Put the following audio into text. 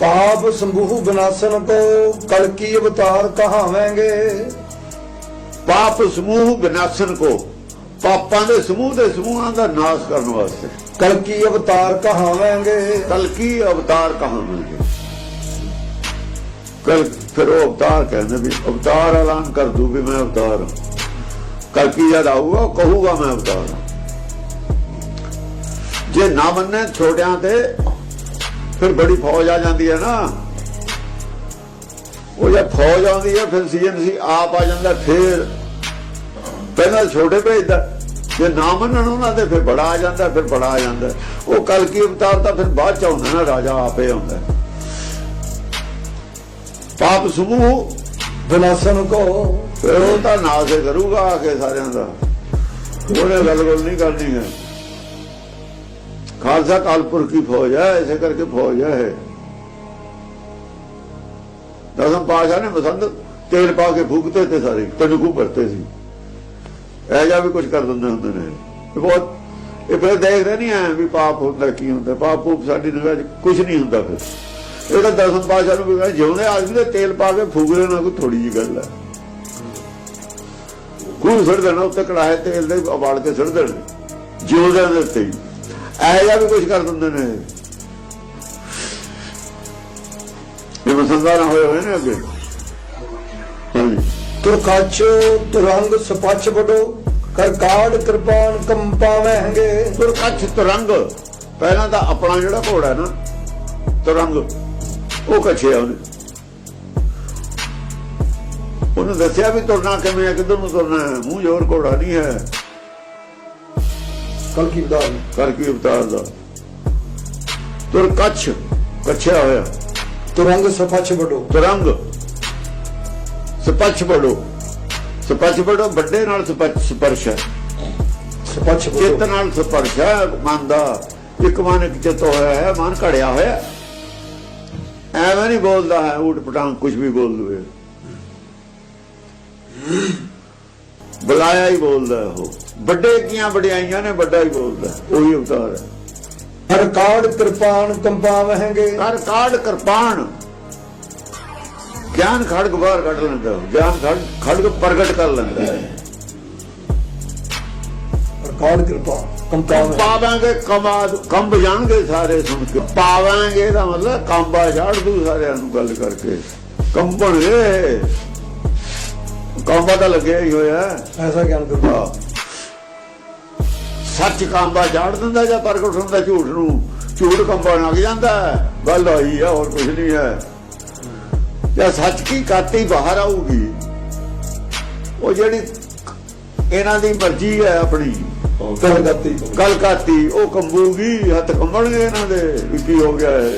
ਪਾਪ ਸੰਭੂ ਵਿਨਾਸ਼ਨ ਕੋ ਕਲਕੀ ਅਵਤਾਰ ਕਹਾਵੇਂਗੇ? ਪਾਪ ਸਮੂਹ ਵਿਨਾਸ਼ਨ ਕੋ, ਪਾਪਾਂ ਦੇ ਸਮੂਹ ਦੇ ਸਮੂਹਾਂ ਦਾ ਨਾਸ਼ ਕਰਨ ਵਾਸਤੇ। ਕਲਕੀ ਅਵਤਾਰ ਕਹਾਵੇਂਗੇ? ਕਲਕੀ ਅਵਤਾਰ ਕਹਾਂਗੇ ਕਲ ਫਿਰ ਉਹ ਅਵਤਾਰ ਕਹਿੰਦੇ ਵੀ ਅਵਤਾਰ ਐਲਾਨ ਕਰ ਦੂ ਵੀ ਮੈਂ ਅਵਤਾਰ ਹਾਂ। ਕਲਕੀ ਜਦ ਆਊਗਾ? ਉਹ ਕਹੂਗਾ ਮੈਂ ਅਵਤਾਰ ਹਾਂ। ਜੇ ਨਾ ਮੰਨੇ ਛੋਟਿਆਂ ਤੇ ਫਿਰ ਬੜੀ ਫੌਜ ਆ ਜਾਂਦੀ ਹੈ ਨਾ। ਉਹ ਜੇ ਫੌਜ ਆਉਂਦੀ ਹੈ ਫਿਰ ਸੀਐਨਸੀ ਆਪ ਆ ਜਾਂਦਾ ਫਿਰ ਪਹਿਲਾਂ ਛੋਟੇ ਭੇਜਦਾ। ਜੇ ਨਾ ਮੰਨਣ ਉਹਨਾਂ ਦੇ ਫਿਰ ਬੜਾ ਆ ਜਾਂਦਾ ਫਿਰ ਬੜਾ ਆ ਜਾਂਦਾ। ਉਹ ਕਲਕੀ ਅਵਤਾਰ ਤਾਂ ਫਿਰ ਬਾਅਦ ਚ ਆਉਂਦਾ ਨਾ ਰਾਜਾ ਆਪੇ ਆਉਂਦਾ। ਪਾਪ ਸਮੂਹ ਵਿਨਾਸ਼ਨ ਕੋ ਫਿਰ ਉਹ ਤਾਂ ਨਾਸ ਕਰੂਗਾ ਆ ਕੇ ਸਾਰਿਆਂ ਦਾ। ਉਹਨੇ ਗੱਲ ਗੱਲ ਨਹੀਂ ਕਰਨੀ ਹੈ। ਖਾਲਸਾ ਕਾਲਪੁਰ ਕੀ ਫੌਜ ਹੈ ਐਸੇ ਕਰਕੇ ਫੌਜ ਹੈ ਦਸਮ ਪਾਸ਼ਾ ਨੇ ਮਸੰਦ ਤੇਲ ਪਾ ਕੇ ਫੂਕਤੇ ਤੇ ਸਾਰੇ ਤਨਕੂ ਭਰਤੇ ਸੀ। ਇਹ ਜਾ ਵੀ ਕੁਝ ਕਰ ਦਿੰਦੇ ਹੁੰਦੇ ਨੇ। ਇਹ ਬਹੁਤ, ਇਹ ਫਿਰ ਦੇਖਦੇ ਨਹੀਂ ਆ ਵੀ ਪਾਪ ਹੁੰਦਾ ਕੀ ਹੁੰਦਾ। ਪਾਪ ਪੂਪ ਸਾਡੀ ਨਿਗਾਹ 'ਚ ਕੁਝ ਨਹੀਂ ਹੁੰਦਾ ਫਿਰ। ਇਹ ਦਸਮ ਪਾਸ਼ਾ ਨੂੰ ਵੀ ਕਹਿੰਦੇ, ਜਿਉਂਦੇ ਆਦਮੀ ਦੇ ਤੇਲ ਪਾ ਕੇ ਫੂਕ ਲੈਣਾ ਕੋਈ ਥੋੜੀ ਜੀ ਗੱਲ ਹੈ। ਕੋਈ ਸੁੱਟ ਦੇਣਾ, ਉੱਤੇ ਕੜਾਹੇ ਤੇਲ ਦੇ ਉਬਾਲ ਕੇ ਸੁੱਟ ਦੇਣਾ। ਜਿਉਂਦੇ ਦੇ ਉੱਤੇ ਹੀ ਵੀ ਕੁਝ ਕਰ ਦਿੰਦੇ ਨੇ। ਇਹ ਮਸੰਦਾ ਹੋਏ ਹੋਏ ਨੇ ਅੱਗੇ। ਹਾਂਜੀ। ਤੁਰੰਗ ਸਪੱਛ ਬਡੋ ਕਰ ਕਾੜ ਕਿਰਪਾਨ ਕੰਪਾਵੇਂਗੇ ਤੁਰ ਤੁਰੰਗ ਪਹਿਲਾਂ ਤਾਂ ਆਪਣਾ ਜਿਹੜਾ ਘੋੜਾ ਨਾ ਤੁਰੰਗ ਉਹ ਕੱਛਿਆ ਉਹਨੇ। ਉਹਨੇ ਦੱਸਿਆ ਵੀ ਤੁਰਨਾ ਕਿਵੇਂ ਹੈ, ਕਿੱਧਰ ਨੂੰ ਤੁਰਨਾ ਹੈ? ਮੂੰਹ ਜੋਰ ਘੋੜਾ ਨਹੀਂ ਹੈ। ਕਲਕੀ ਅਵਤਾਰ ਕਰ ਕੀ ਅਵਤਾਰ ਦਾ ਤੁਰ ਕੱਛ ਕੱਛਿਆ ਹੋਇਆ ਤੁਰੰਗ ਸਪੱਛ ਬਡੋ ਤੁਰੰਗ ਸਪੱਛ ਬੜੋ ਸਪੱਛ ਬੜੋ ਵੱਡੇ ਨਾਲ ਸਪੱਛ ਸਪਰਸ਼ ਹੈ ਸਪੱਛ ਬਡੋ ਨਾਲ ਸਪਰਸ਼ ਹੈ ਮਨ ਦਾ ਇੱਕ ਮਨ ਇੱਕ ਚਿੱਤ ਹੋਇਆ ਹੈ ਮਨ ਘੜਿਆ ਹੋਇਆ। ਐਵੇਂ ਨਹੀਂ ਬੋਲਦਾ ਹੈ ਊਟ ਪਟਾਂਗ ਕੁਝ ਵੀ ਬੋਲ ਲਵੇ ਬੁਲਾਇਆ ਹੀ ਬੋਲਦਾ ਉਹ। ਵੱਡੇ ਕੀਆਂ ਵਡਿਆਈਆਂ ਨੇ ਵੱਡਾ ਹੀ ਬੋਲਦਾ। ਉਹੀ ਅਵਤਾਰ ਹੈ ਹਰ ਕਾੜ ਕਿਰਪਾਨ ਕੰਪਾਵੇਂਗੇ ਕਰ ਕਾੜ ਕਿਰਪਾਨ। ਗਿਆਨ ਖੜਗ ਬਾਹਰ ਕੱਢ ਲੈਂਦਾ। ਗਿਆਨ ਖੜਗ ਖੜਗ ਪ੍ਰਗਟ ਕਰ ਲੈਂਦਾ। ਹੈ ਹਰ ਕਾੜ ਕਿਰਪਾਨ ਕੰਪਾਵੇਂਗੇ ਪਾਵਾਂਗੇ ਕਮਾਦ ਕੰਬ ਜਾਣਗੇ ਸਾਰੇ ਸੁਣ ਕੇ। ਪਾਵਾਂਗੇ ਦਾ ਮਤਲਬ ਕੰਬਾ ਝਾੜ ਦੂ ਸਾਰਿਆਂ ਨੂੰ ਗੱਲ ਕਰਕੇ। ਕੰਬਣਗੇ ਕੰਬਾ ਤਾਂ ਲੱਗਿਆ ਹੀ ਹੋਇਆ। ਐਸਾ ਗਿਆਨ ਕਰੋ ਹਾਂ। ਸੱਚ ਕੰਬਾ ਝਾੜ ਦਿੰਦਾ ਜਾਂ ਪ੍ਰਗਟ ਹੁੰਦਾ ਝੂਠ ਨੂੰ? ਝੂਠ ਕੰਬਾ ਲੱਗ ਜਾਂਦਾ। ਗੱਲ ਹੋਈ ਹੈ ਹੋਰ ਕੁਝ ਨਹੀਂ ਹੈ। ਜਾਂ ਸੱਚ ਕੀ ਕਾਤੀ ਬਾਹਰ ਆਊਗੀ? ਉਹ ਜਿਹੜੀ ਇਹਨਾਂ ਦੀ ਮਰਜ਼ੀ ਹੈ ਆਪਣੀ। ਗੱਲ ਕਰਤੀ। ਉਹ ਕੰਬੂਗੀ ਹੱਥ ਕੰਬਣਗੇ ਇਹਨਾਂ ਦੇ ਕੀ ਹੋ ਗਿਆ ਹੈ।